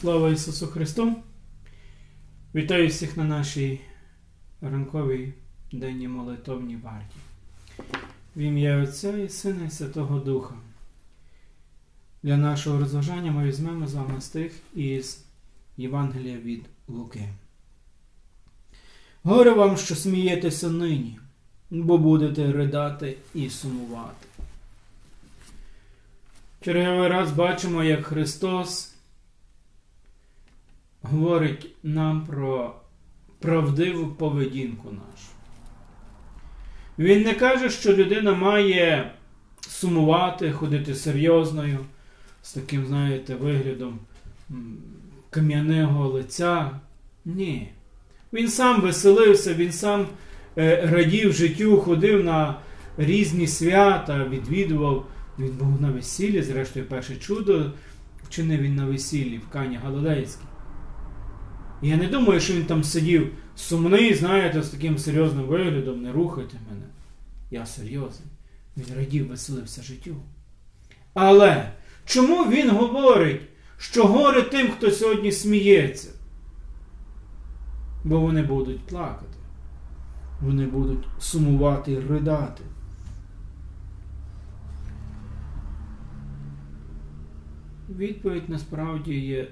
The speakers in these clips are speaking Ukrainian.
Слава Ісусу Христу! Вітаю всіх на нашій ранковій денній молитовній варті. В ім'я Отця і Сина і Святого Духа. Для нашого розважання ми візьмемо з вами стих із Євангелія від Луки. Горе вам, що смієтеся нині, бо будете ридати і сумувати. Черговий раз бачимо, як Христос говорить нам про правдиву поведінку нашу. Він не каже, що людина має сумувати, ходити серйозною, з таким, знаєте, виглядом кам'яного лиця. Ні. Він сам веселився, він сам е, радів життю, ходив на різні свята, відвідував. Він був на весіллі, зрештою, перше чудо вчинив він на весіллі в Кані Галилейській. Я не думаю, що він там сидів сумний, знаєте, з таким серйозним виглядом, не рухайте мене. Я серйозний. Він радів, веселився життю. Але чому він говорить, що горе тим, хто сьогодні сміється? Бо вони будуть плакати. Вони будуть сумувати і ридати. Відповідь насправді є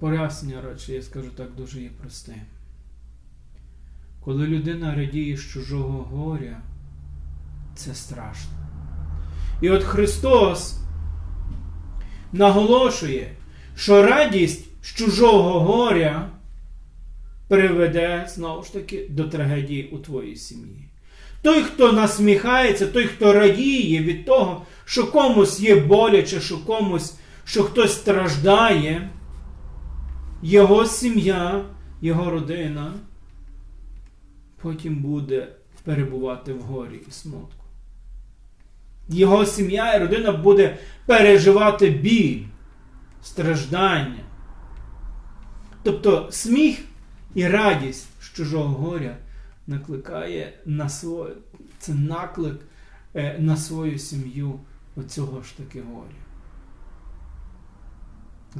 пояснення, радше, я скажу так, дуже є простим. Коли людина радіє з чужого горя, це страшно. І от Христос наголошує, що радість з чужого горя приведе знову ж таки до трагедії у твоїй сім'ї. Той, хто насміхається, той, хто радіє від того, що комусь є боляче, що комусь, що хтось страждає, його сім'я, його родина потім буде перебувати в горі і смутку. Його сім'я і родина буде переживати біль, страждання. Тобто сміх і радість з чужого горя накликає на своє, це наклик е, на свою сім'ю оцього ж таки горя.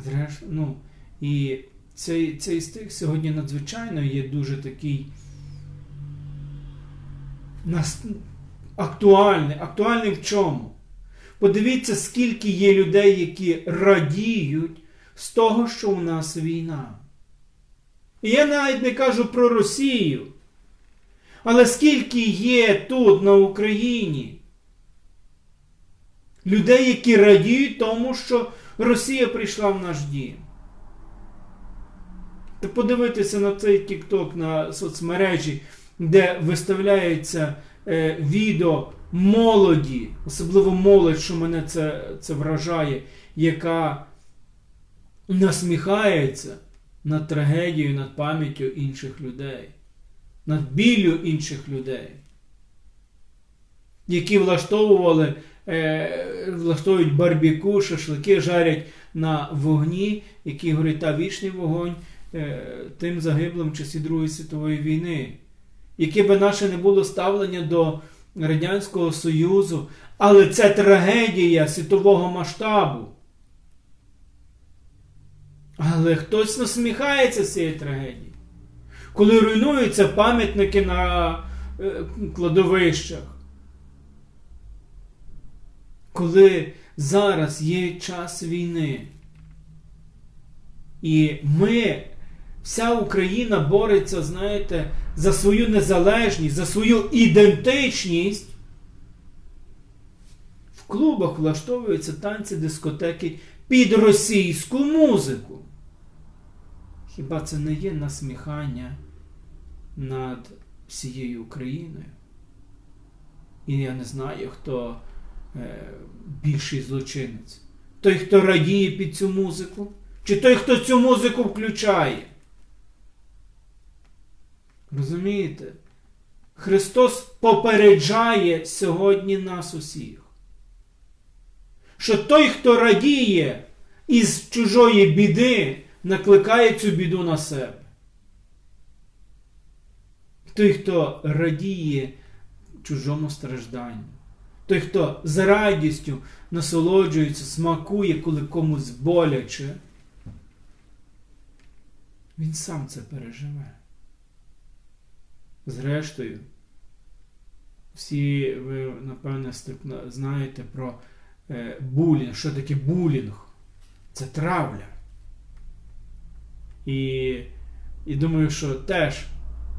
Зрешт, ну, і цей, цей стих сьогодні надзвичайно є дуже такий нас, актуальний. Актуальний в чому? Подивіться, скільки є людей, які радіють з того, що у нас війна. І я навіть не кажу про Росію. Але скільки є тут, на Україні, людей, які радіють тому, що Росія прийшла в наш дім. Та подивитися на цей TikTok на соцмережі, де виставляється е, відео молоді, особливо молодь, що мене це, це вражає, яка насміхається над трагедією, над пам'яттю інших людей, над біллю інших людей, які влаштовували, влаштовують барбіку, шашлики, жарять на вогні, які горить та вічний вогонь е, тим загиблим в часі Другої світової війни. Яке би наше не було ставлення до Радянського Союзу, але це трагедія світового масштабу. Але хтось насміхається з цієї трагедії. Коли руйнуються пам'ятники на е, кладовищах. Коли зараз є час війни. І ми, вся Україна бореться, знаєте, за свою незалежність, за свою ідентичність. В клубах влаштовуються танці дискотеки під російську музику. Хіба це не є насміхання над всією Україною? І я не знаю, хто більший злочинець. Той, хто радіє під цю музику, чи той, хто цю музику включає. Розумієте? Христос попереджає сьогодні нас усіх. Що той, хто радіє із чужої біди, накликає цю біду на себе. Той, хто радіє чужому стражданню. Той, хто з радістю насолоджується, смакує, коли комусь боляче, він сам це переживе. Зрештою, всі ви, напевне, знаєте про е, булінг. Що таке булінг? Це травля. І, і думаю, що теж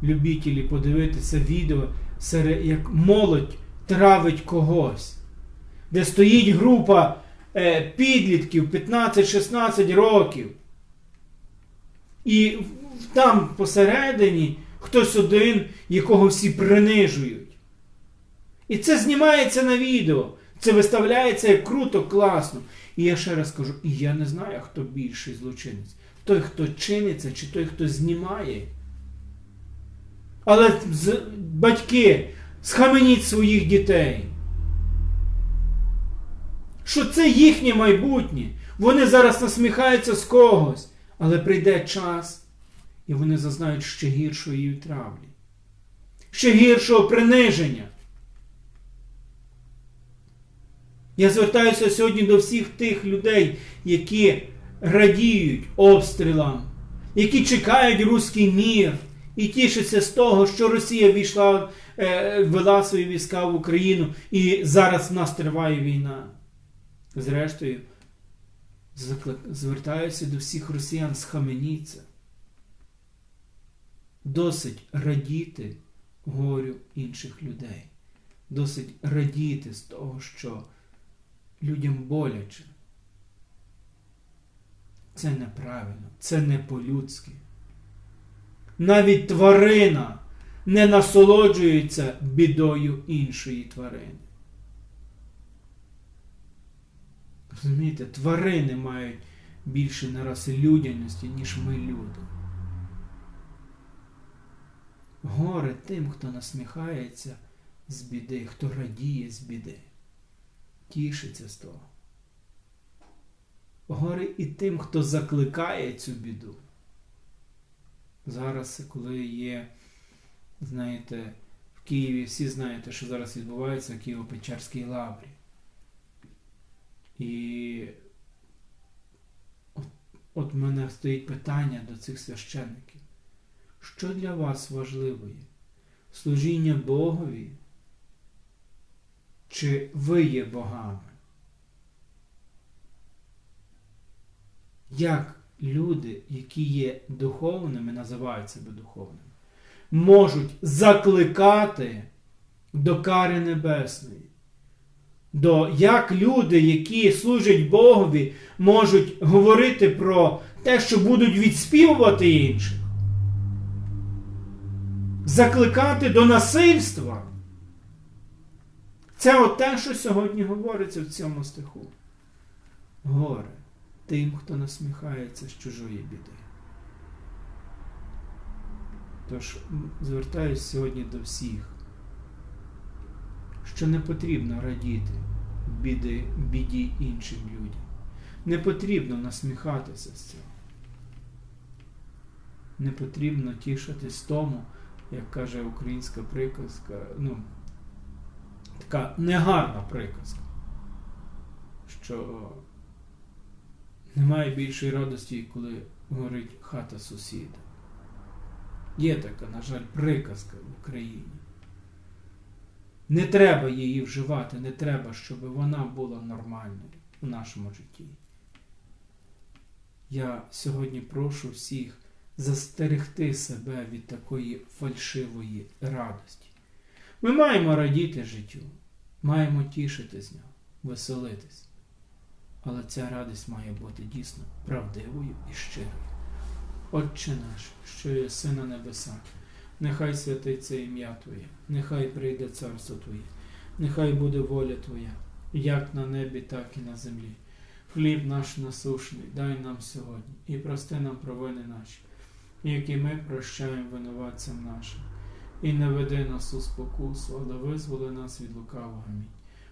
любітелі подивитися відео, як молодь травить когось, де стоїть група е, підлітків 15-16 років. І там посередині хтось один, якого всі принижують. І це знімається на відео. Це виставляється як круто, класно. І я ще раз кажу: і я не знаю, хто більший злочинець. Той, хто чиниться, чи той, хто знімає. Але батьки, схаменіть своїх дітей. Що це їхнє майбутнє. Вони зараз насміхаються з когось. Але прийде час, і вони зазнають ще гіршої травлі, ще гіршого приниження. Я звертаюся сьогодні до всіх тих людей, які радіють обстрілам, які чекають руський мір і тішаться з того, що Росія війшла, е, вела свої війська в Україну, і зараз в нас триває війна. Зрештою, звертаюся до всіх росіян, схаменіться. Досить радіти горю інших людей. Досить радіти з того, що людям боляче. Це неправильно, це не по-людськи. Навіть тварина не насолоджується бідою іншої тварини. Розумієте, тварини мають більше нараси людяності, ніж ми люди. Горе тим, хто насміхається з біди, хто радіє з біди, тішиться з того. Горе і тим, хто закликає цю біду. Зараз, коли є, знаєте, в Києві всі знаєте, що зараз відбувається в Києво-Печерській лаврі. І от, от мене стоїть питання до цих священників. Що для вас важливо є? Служіння Богові? Чи ви є богами? Як люди, які є духовними, називають себе духовними, можуть закликати до кари небесної? до як люди, які служать Богові, можуть говорити про те, що будуть відспівувати інших, закликати до насильства. Це от те, що сьогодні говориться в цьому стиху. Горе тим, хто насміхається з чужої біди. Тож звертаюся сьогодні до всіх що не потрібно радіти біди, біді іншим людям. Не потрібно насміхатися з цього. Не потрібно тішитись тому, як каже українська приказка, ну, така негарна приказка, що немає більшої радості, коли горить хата сусіда. Є така, на жаль, приказка в Україні. Не треба її вживати, не треба, щоб вона була нормальною у нашому житті. Я сьогодні прошу всіх застерегти себе від такої фальшивої радості. Ми маємо радіти життю, маємо тішити з нього, веселитись. Але ця радість має бути дійсно правдивою і щирою. Отче наш, що є син на небесах. Нехай святиться ім'я Твоє, нехай прийде царство Твоє, нехай буде воля Твоя, як на небі, так і на землі. Хліб наш насушний, дай нам сьогодні і прости нам провини наші, які ми прощаємо винуватцям нашим. І не веди нас у спокусу, але визволи нас від лукавого. Амінь.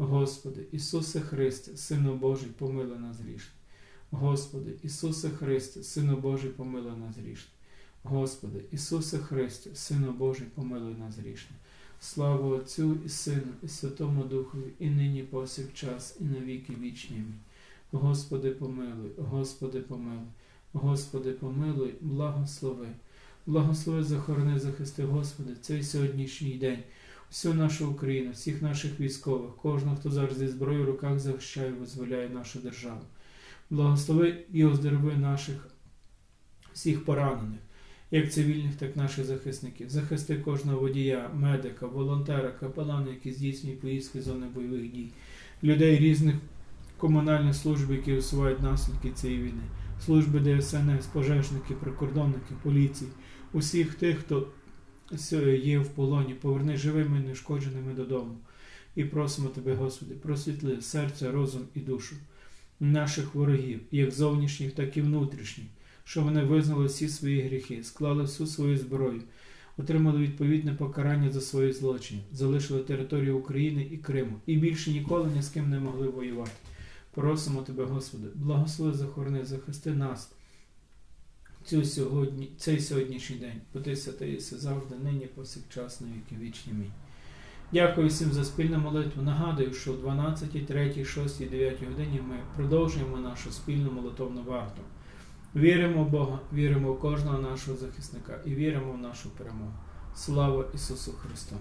Господи, Ісусе Христе, Сину Божий, помилуй нас грішних. Господи, Ісусе Христе, Сину Божий, помилуй нас грішних. Господи, Ісусе Христе, Сину Божий, помилуй нас грішних. Слава Отцю і Сину, і Святому Духові, і нині повсякчас, і на віки вічні. Господи, помилуй, Господи, помилуй, Господи, помилуй, благослови. Благослови, захорони, захисти, Господи, цей сьогоднішній день, всю нашу Україну, всіх наших військових, кожного, хто зараз зі зброєю в руках захищає і визволяє нашу державу. Благослови і оздорови наших всіх поранених, як цивільних, так і наших захисників. Захисти кожного водія, медика, волонтера, капелана, які здійснюють поїздки з зони бойових дій, людей різних комунальних служб, які усувають наслідки цієї війни, служби ДСНС, пожежники, прикордонники, поліції, усіх тих, хто є в полоні, поверни живими і нешкодженими додому. І просимо Тебе, Господи, просвітли серце, розум і душу наших ворогів, як зовнішніх, так і внутрішніх, що вони визнали всі свої гріхи, склали всю свою зброю, отримали відповідне покарання за свої злочини, залишили територію України і Криму і більше ніколи ні з ким не могли воювати. Просимо Тебе, Господи, благослови, захорони, захисти нас цю сьогодні, цей сьогоднішній день, бо ти святий єси завжди, нині, повсякчас, на віки вічні. Мій. Дякую всім за спільну молитву. Нагадую, що о 12, 3, 6, 9 годині ми продовжуємо нашу спільну молитовну варту. Віримо в Бога, віримо в кожного нашого захисника і віримо в нашу перемогу. Слава Ісусу Христу!